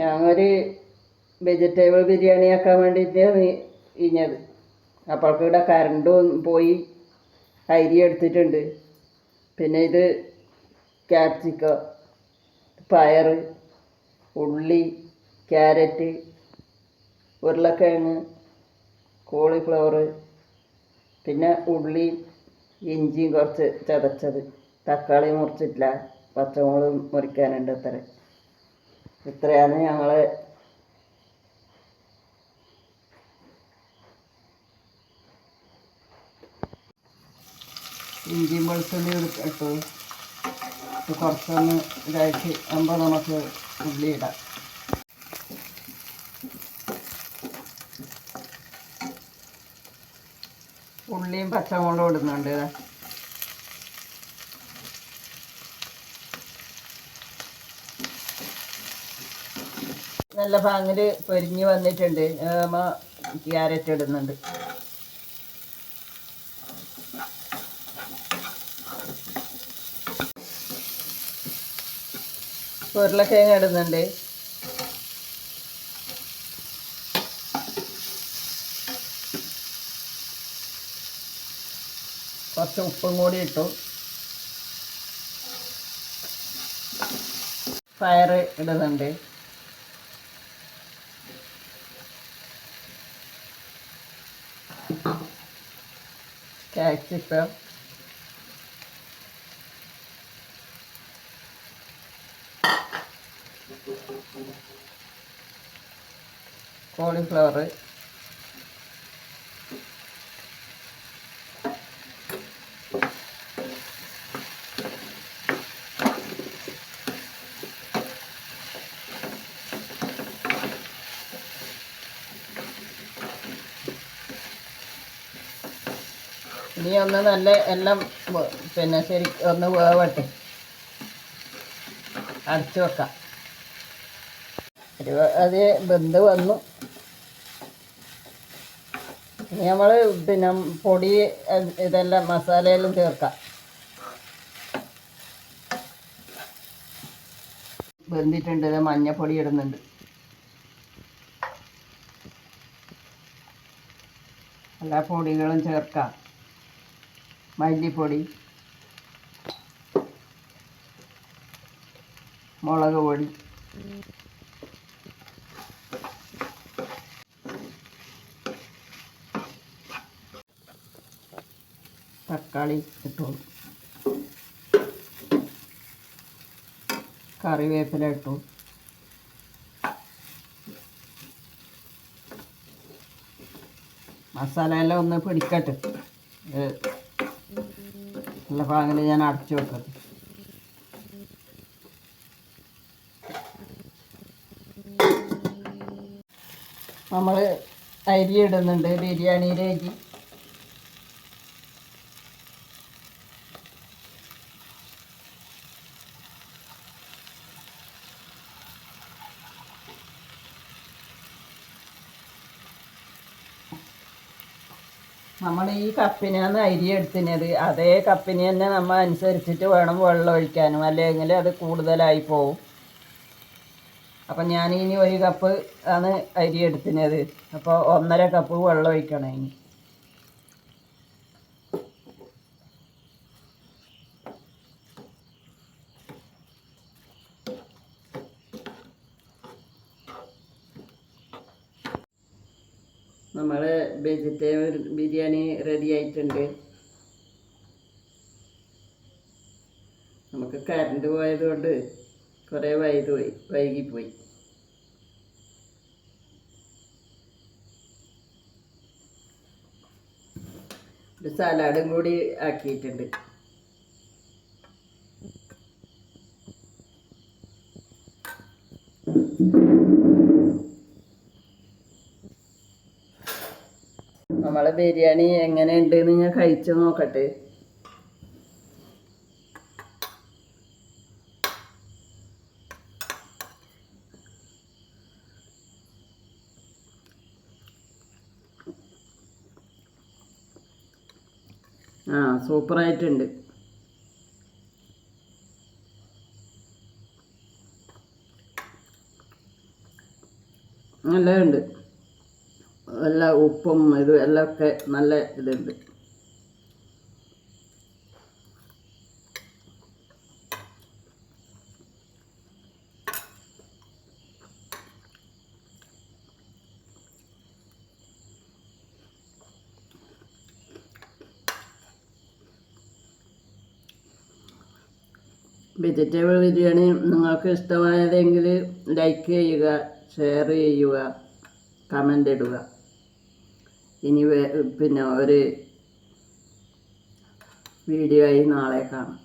ഞങ്ങളൊരു വെജിറ്റബിൾ ബിരിയാണി ആക്കാൻ വേണ്ടിയിട്ട് ഇഞ്ഞത് അപ്പോൾക്ക് ഇവിടെ കറണ്ടും പോയി അരി എടുത്തിട്ടുണ്ട്. പിന്നെ ഇത് ക്യാപ്സിക്ക പയർ ഉള്ളി ക്യാരറ്റ് ഉരുളക്കിഴങ്ങ് കോളിഫ്ലവർ പിന്നെ ഉള്ളി ഇഞ്ചിയും കുറച്ച് ചതച്ചത്. തക്കാളി മുറിച്ചിട്ടില്ല. പച്ചമുളക് മുറിക്കാനുണ്ട് അത്ര. ഇത്രയാണ് ഞങ്ങൾ ഇഞ്ചി വെളുത്തുള്ളി എടുത്തു കുറച്ചൊന്ന് ഇതായിട്ട് ആകുമ്പോൾ നമുക്ക് ഉള്ളി ഇടാം. ഉള്ളിയും പച്ചമുളകും ഇടുന്നുണ്ട്. നല്ല ഭാങ്ങിൽ പൊരിഞ്ഞ് വന്നിട്ടുണ്ട്. ക്യാരറ്റ് ഇടുന്നുണ്ട്. ഉരുളക്കിഴങ്ങ് ഇടുന്നുണ്ട്. കുറച്ച് ഉപ്പും കൂടി ഇട്ടു. പയർ ഇടുന്നുണ്ട്. ക്യാപ്സിക്കം കോളിഫ്ലവർ ഇനി ഒന്ന് നല്ല എല്ലാം പിന്നെ ശരി ഒന്ന് വേവട്ടെ അടച്ചു വെക്കാം. അത് ബന്ധ വന്നു. ഇനി നമ്മൾ പിന്നെ പൊടി ഇതെല്ലാം മസാലയെല്ലാം ചേർക്കാം. വെന്തിട്ടുണ്ട് ഇത് മഞ്ഞപ്പൊടി ഇടുന്നുണ്ട്. എല്ലാ പൊടികളും ചേർക്കാം. മല്ലിപ്പൊടി മുളക് പൊടി തക്കാളി ഇട്ടു. കറിവേപ്പില ഇട്ടു. മസാല എല്ലാം ഒന്ന് പിടിക്കട്ടെ. നല്ല പാങ്ങിൽ ഞാൻ അടച്ചു വെക്കട്ടെ നമ്മൾ അരി ഇടുന്നുണ്ട്. ബിരിയാണിയുടെ നമ്മൾ ഈ കപ്പിനാണ് അരി എടുത്തിനത് അതേ കപ്പിന് തന്നെ നമ്മൾ അനുസരിച്ചിട്ട് വേണം വെള്ളം ഒഴിക്കാനും. അല്ലെങ്കിൽ അത് കൂടുതലായി പോവും. അപ്പം ഞാൻ ഇനി ഒരു കപ്പ് ആണ് അരി എടുത്തിനത് അപ്പോൾ ഒന്നര കപ്പ് വെള്ളം ഒഴിക്കണം ഇനി. നമ്മൾ വെജിറ്റേറിയൻ ബിരിയാണി റെഡി ആയിട്ടുണ്ട്. നമുക്ക് കറണ്ട് പോയതുകൊണ്ട് കുറേ വൈകി പോയി വൈകിപ്പോയി. ഒരു സലാഡും കൂടി ആക്കിയിട്ടുണ്ട്. നമ്മളെ ബിരിയാണി എങ്ങനെയുണ്ട് എന്ന് ഞാൻ കഴിച്ചു നോക്കട്ടെ. ആ സൂപ്പറായിട്ടുണ്ട്. നല്ലതുണ്ട്. എല്ലാ ഉപ്പും ഇതും എല്ലാം ഒക്കെ നല്ല ഇതുണ്ട്. വെജിറ്റബിൾ ബിരിയാണി നിങ്ങൾക്ക് ഇഷ്ടമായതെങ്കിൽ ലൈക്ക് ചെയ്യുക ഷെയർ ചെയ്യുക കമന്റ് ഇടുക. ഇനി പിന്നെ ഒരു വീഡിയോ ആയി നാളെ കാണാം.